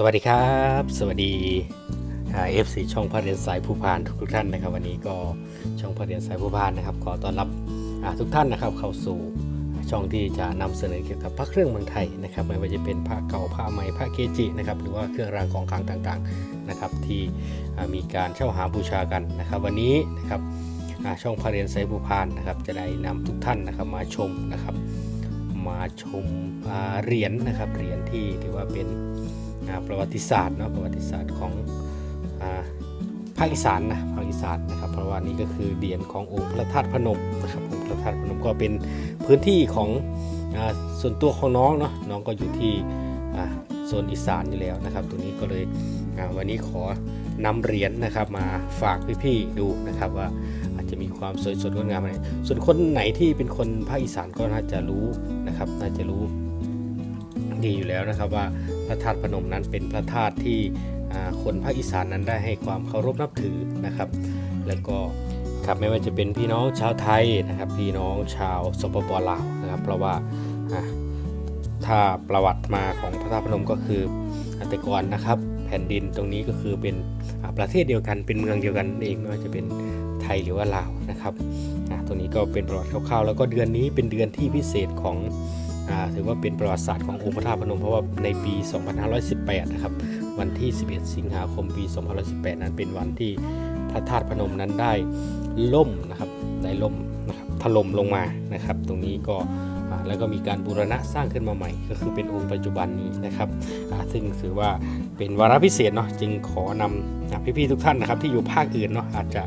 สวัสดีครับ สวัสดีเอฟซีช่องพระเรียนสายผู้พานทุกท่านนะครับ วันนี้ก็ช่องพระเรียนสายผู้พานนะครับขอต้อนรับทุกท่านนะครับเข้าสู่ช่องที่จะนำเสนอเกี่ยวกับพระเครื่องเมืองไทยนะครับไม่ว่าจะเป็นพระเก่าพระใหม่พระเกจินะครับหรือว่าเครื่องรางของขลังต่างๆนะครับที่มีการเช่าหาบูชากันนะครับ วันนี้นะครับช่องพระเรียนสายผู้พานนะครับจะได้นำทุกท่านนะครับมาชมนะครับ มาชมเหรียญนะครับเหรียญที่ถือว่าเป็น อ่าประวัติศาสตร์เนาะประวัติศาสตร์ของอภาคอีสานนะภาคอีสานนะครับเพราะว่านี่ก็คือเดียนขององค์พระธาตุพนมนะครับองค์พระธาตุพนมก็เป็นพื้นที่ของอส่วนตัวของน้องเนาะน้องก็อยู่ที่โซนอีสานอยู่แล้วนะครับตัวนี้ก็เลยวันนี้ขอนำเหรียญนะครับมาฝากพี่ๆดูนะครับว่าอาจจะมีความสวยสดงดงามอะไรส่วนคนไหนที่เป็นคนภาคอีสานก็น่าจะรู้นะครับน่าจะรู้ดีอยู่แล้วนะครับว่า พระธาตุพนมนั้นเป็นพระธาตุที่คนภาคอีสานนั้นได้ให้ความเคารพนับถือนะครับ แล้วก็ครับไม่ว่าจะเป็นพี่น้องชาวไทยนะครับ พี่น้องชาวสปปลาวนะครับ เพราะว่าถ้าประวัติมาของพระธาตุพนมก็คืออ่าแต่ก่อนนะครับแผ่นดินตรงนี้ก็คือเป็นประเทศเดียวกันเป็นเมืองเดียวกันเองไม่ว่าจะเป็นไทยหรือว่าลาวนะครับตรงนี้ก็เป็นประวัติคร่าวๆ แล้วก็เดือนนี้เป็นเดือนที่พิเศษของ ถือว่าเป็นประวัติศาสตร์ขององค์พระธาตุพนมเพราะว่าในปี 2518 นะครับ วันที่ 11 สิงหาคมปี 2518 นั้นเป็นวันที่พระธาตุพนมนั้นได้ล่มนะครับได้ล่มนะครับถล่มลงมานะครับ ตรงนี้ก็แล้วก็มีการบูรณะสร้างขึ้นมาใหม่ ก็คือเป็นองค์ปัจจุบันนี้นะครับซึ่งถือว่าเป็นวาระพิเศษเนาะจึงขอนำพี่ๆทุกท่านนะครับที่อยู่ภาคอื่นเนาะอาจจะ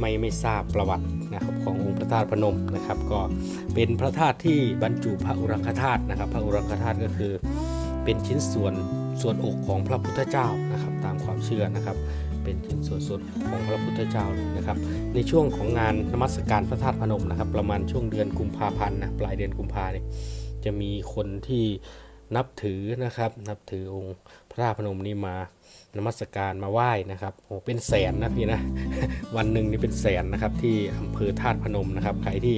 ไม่ไม่ทราบประวัตินะครับขององค์พระธาตุพนมนะครับ ก็เป็นพระธาตุที่บรรจุพระอุรังคธาตุนะครับ พระอุรังคธาตุก็คือเป็นชิ้นส่วนส่วนอกของพระพุทธเจ้านะครับ ตามความเชื่อนะครับ เป็นชิ้นส่วนส่วนของพระพุทธเจ้าเลยนะครับ ในช่วงของงานนมัสการพระธาตุพนมนะครับ ประมาณช่วงเดือนกุมภาพันธ์นะปลายเดือนกุมภาเนี่ยจะมีคนที่ นับถือนะครับ นับถือองค์พระธาตุพนมนี่มานมัสการมาไหว้นะครับโอ้เป็นแสนนะพี่นะวันหนึ่งนี่เป็นแสนนะครับที่อำเภอธาตุพนมนะครับใครที่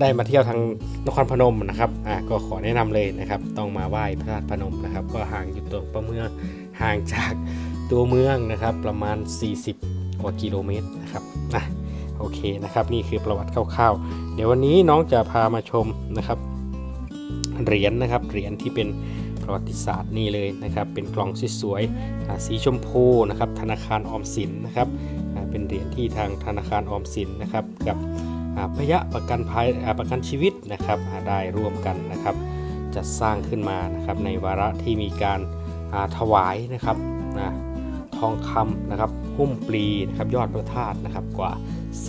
ได้มาเที่ยวทางนครพนมนะครับอะก็ขอแนะนำเลยนะครับ ต้องมาไหว้พระธาตุพนมนะครับ ก็ห่างอยู่ตัวประเมืองห่างจากตัวเมืองนะครับ ประมาณ 40 กว่ากิโลเมตรนะครับอะโอเคนะครับ นี่คือประวัติคร่าวๆ เดี๋ยววันนี้น้องจะพามาชมนะครับ เหรียญนะครับเหรียญที่เป็นประวัติศาสตร์นี่เลยนะครับเป็นกล่องสวยๆสีชมพูนะครับธนาคารออมสินนะครับเป็นเหรียญที่ทางธนาคารออมสินนะครับกับพยะประกันภัยประกันชีวิตนะครับได้ร่วมกันนะครับจัดสร้างขึ้นมานะครับในวาระที่มีการาถวายนะครับนะทองคำนะครับหุ้มปลีนะครับยอดพระธาตุนะครับกว่า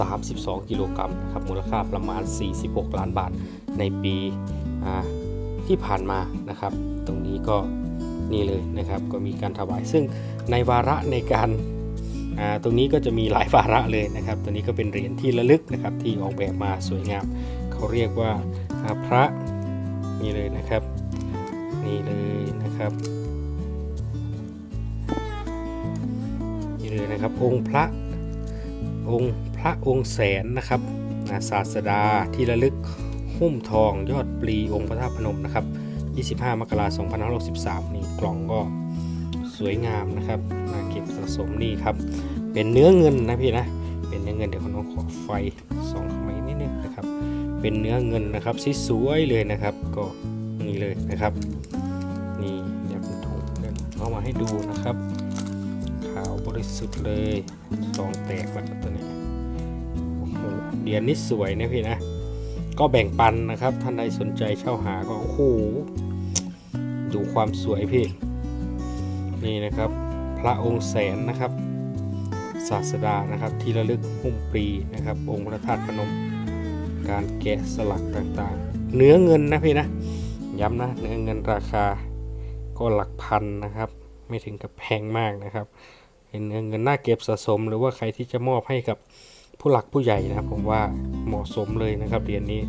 32 กิโลกรัมนะครับมูลค่าประมาณ 46 ล้านบาทในปีอ่า ที่ผ่านมานะครับ ตรงนี้ก็นี่เลยนะครับ ก็มีการถวายซึ่งในวาระในการตรงนี้ก็จะมีหลายวาระเลยนะครับ ตัวนี้ก็เป็นเหรียญที่ระลึกนะครับที่ออกแบบมาสวยงาม เขาเรียกว่าพระนี่เลยนะครับ นี่เลยนะครับนี่เลยนะครับองค์พระองค์พระองค์แสนนะครับอาศาสดาที่ระลึก หุ้มทองยอดปลีองค์พระธาตุพนมนะครับ 25 มกราคม 2563 นี่กล่องก็สวยงามนะครับน่าเก็บสะสมนี่ครับ เป็นเนื้อเงินนะพี่นะ เป็นเนื้อเงินเดี๋ยวคุณน้องขอไฟส่องเข้ามาอีกนิดนึงนะครับ เป็นเนื้อเงินนะครับสีสวยเลยนะครับ ก็นี่เลยนะครับ นี่เดี๋ยวผมถูกเดินเข้ามาให้ดูนะครับ ขาวบริสุทธิ์เลยซองแตกแล้วตัวนี้โอ้โหเดียนนี่สวยนะพี่นะ ก็แบ่งปันนะครับ ท่านใดสนใจเช่าหาก็โอ้โหดูความสวยพี่ นี่นะครับ พระองค์แสนนะครับ ศาสดานะครับ ที่ระลึกหุ้มปรีนะครับ องค์พระธาตุพนม การแกะสลักต่างๆ เนื้อเงินนะพี่นะ ย้ำนะเนื้อเงินราคาก็หลักพันนะครับ ไม่ถึงกับแพงมากนะครับเป็นเนื้อเงินน่าเก็บสะสมหรือว่าใครที่จะมอบให้กับ ผู้หลักผู้ใหญ่นะครับผมว่าเหมาะสมเลยนะครับเหรียญนี้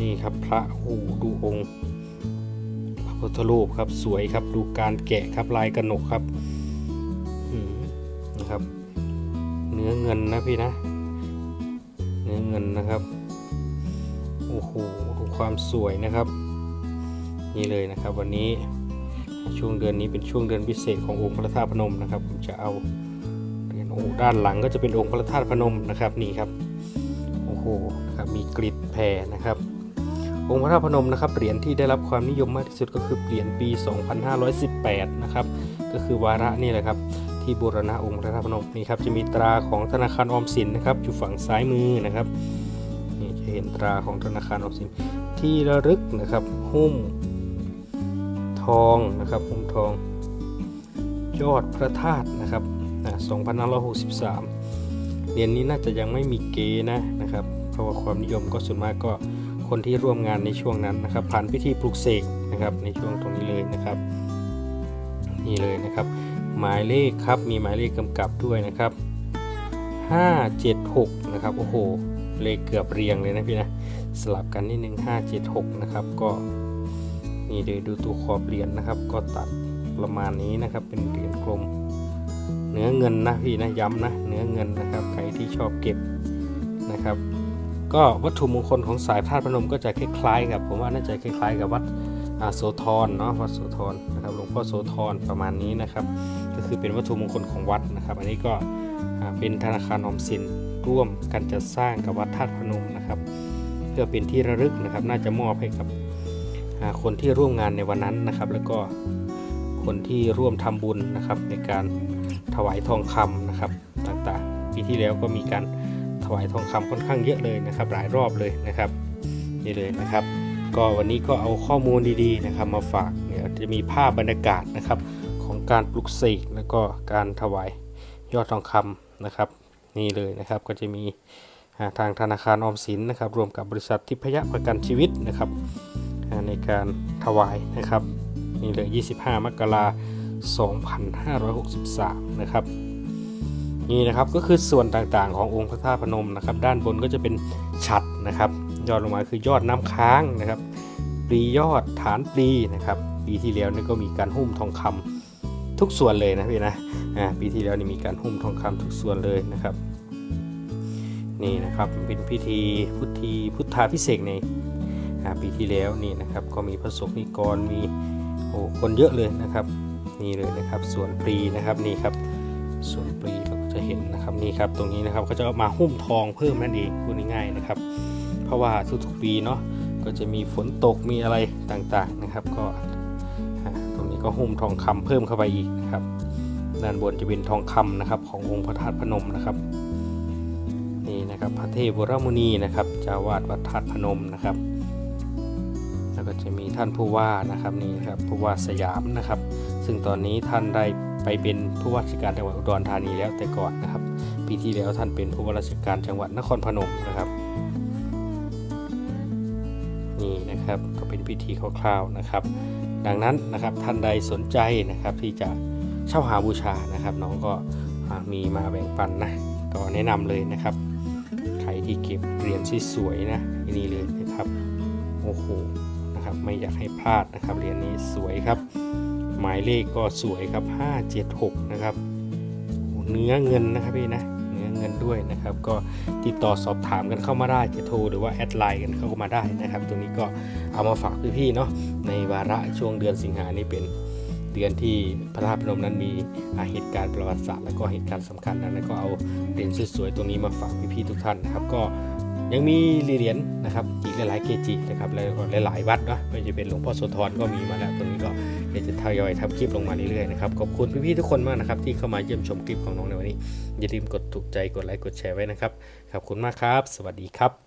นี่ครับพระโอ้ดูองค์พระพุทธรูปครับสวยครับดูการแกะครับลายกระหนกครับนะครับ เนื้อเงินนะพี่นะ เนื้อเงินนะครับโอ้โหดูความสวยนะครับ นี่เลยนะครับวันนี้ช่วงเดือนนี้เป็นช่วงเดือนพิเศษขององค์พระธาตุพนมนะครับ ผมจะเอา โอ้ด้านหลังก็จะเป็นองค์พระธาตุพนมนะครับนี่ครับโอ้โหนะครับมีกริดแผ่นะครับ องค์พระธาตุพนมนะครับเหรียญที่ได้รับความนิยมมากที่สุดก็คือเหรียญปี 2518 นะครับก็คือวาระนี่แหละครับที่บูรณะองค์พระธาตุพนมนี่ครับจะมีตราของธนาคารออมสินนะครับอยู่ฝั่งซ้ายมือนะครับนี่จะเห็นตราของธนาคารออมสินที่ระลึกนะครับหุ้มทองนะครับหุ้มทองยอดพระธาตุนะครับ อ่า2563 เหรียญนี้น่าจะยังไม่มีเกนะนะครับ เพราะว่าความนิยมก็ส่วนมากก็คนที่ร่วมงานในช่วงนั้นนะครับ ผ่านพิธีปลุกเสกนะครับในช่วงตรงนี้เลยนะครับ นี่เลยนะครับ หมายเลขครับมีหมายเลขกำกับด้วยนะครับ 576 นะครับโอ้โหเลขเกือบเรียงเลยนะพี่นะสลับกันนิดนึง576 นะครับก็นี่เดี๋ยวดูตัวขอบเหรียญนะครับ ก็ตัดประมาณนี้นะครับเป็นเหรียญกลม เนื้อเงินนะพี่นะย้ำนะเนื้อเงินนะครับใครที่ชอบเก็บนะครับ ก็วัตถุมงคลของสายพาดพนมก็จะคล้ายๆกับผมว่าน่าจะคล้ายๆ กับวัดอาโสธรเนาะวัดโสธรนะครับหลวงพ่อโสธรประมาณนี้นะครับ ก็คือเป็นวัตถุมงคลของวัดนะครับ อันนี้ก็เป็นธนาคารออมสินร่วมกันจัดสร้างกับวัดธาตุพนมนะครับ เพื่อเป็นที่ระลึกนะครับ น่าจะมอบให้กับคนที่ร่วมงานในวันนั้นนะครับ แล้วก็ คนที่ร่วมทำบุญนะครับ ในการถวายทองคำนะครับต่างๆปีที่แล้วก็มีการถวายทองคำค่อนข้างเยอะเลยนะครับ หลายรอบเลยนะครับนี่เลยนะครับ ก็วันนี้ก็เอาข้อมูลดีๆนะครับ มาฝากเนี่ยจะมีภาพบรรยากาศนะครับของการปลุกเสกแล้วก็การถวายยอดทองคำนะครับ นี่เลยนะครับก็จะมีทางธนาคารออมสินนะครับ รวมกับบริษัททิพยประกันชีวิตนะครับในการถวายนะครับ นี่เลย 25 มกราคม2563 นะครับ นี่นะครับก็คือส่วนต่างๆขององค์พระธาตุพนมนะครับ ด้านบนก็จะเป็นฉัดนะครับ ยอดลงมาคือยอดน้ำค้างนะครับปลียอดฐานปลีนะครับ ปีที่แล้วนี่ก็มีการหุ้มทองคำทุกส่วนเลยนะพี่นะอ่าปีที่แล้วนี่มีการหุ้มทองคำทุกส่วนเลยนะครับนี่นะครับเป็นพิธีพุทธีพุทธาพิเศษในอ่าปีที่แล้วนี่นะครับ ก็มีพระสงฆ์นิกรมี โอ้คนเยอะเลยนะครับนี่เลยนะครับสวนปลีนะครับนี่ครับสวนปลีเราก็จะเห็นนะครับนี่ครับตรงนี้นะครับก็จะมาหุ้มทองเพิ่มนั่นเองพูดง่ายๆนะครับ เพราะว่าทุกๆปีเนาะก็จะมีฝนตกมีอะไรต่างๆนะครับ ก็ตรงนี้ก็หุ้มทองคำเพิ่มเข้าไปอีกนะครับด้านบนจะเป็นทองคำนะครับ ขององค์พระธาตุพนมนะครับนี่นะครับพระเทพวรมุนีนะครับเจ้าวาดวัดธาตุพนมนะครับ แล้วก็จะมีท่านผู้ว่านะครับนี่ครับผู้ว่าสยามนะครับ ซึ่งตอนนี้ท่านได้ไปเป็นผู้ว่าราชการจังหวัดอุดรธานีแล้วแต่ก่อนนะครับ ปีที่แล้วท่านเป็นผู้ว่าราชการจังหวัดนครพนมนะครับ นี่นะครับก็เป็นพิธีคร่าวๆนะครับ ดังนั้นนะครับท่านใดสนใจนะครับที่จะเช่าหาบูชานะครับ น้องก็มีมาแบ่งปันนะก็แนะนำเลยนะครับใครที่เก็บเหรียญสวยๆนะนี่เลยนะครับโอ้โห นะครับ ไม่อยากให้พลาดนะครับเหรียญนี้สวยครับ หมายเลขก็สวยครับ 576 นะครับเนื้อเงินนะครับพี่นะเนื้อเงินด้วยนะครับ ก็ติดต่อสอบถามกันเข้ามาได้จะโทรหรือว่าแอดไลน์กันเข้ามาได้นะครับตรงนี้ก็เอามาฝากพี่ๆเนาะในวาระช่วงเดือนสิงหานี่เป็นเดือนที่พระธาตุพนมนั้นมีเหตุการณ์ประวัติศาสตร์และก็เหตุการณ์สำคัญนั้นก็เอาเหรียญสวยๆตรงนี้มาฝากพี่ๆทุกท่านนะครับ ก็ ยังมีเหรียญนะครับอีกหลายๆเกจินะครับแล้วหลายๆวัดเนาะไม่ว่าจะเป็นหลวงพ่อโสธรก็มีมาแล้วตรงนี้ก็เดี๋ยวจะทยอยทำคลิปลงมาเรื่อยๆนะครับขอบคุณพี่ๆทุกคนมากนะครับที่เข้ามาเยี่ยมชมคลิปของน้องในวันนี้อย่าลืมกดถูกใจกดไลค์กดแชร์ไว้นะครับขอบคุณมากครับ สวัสดีครับ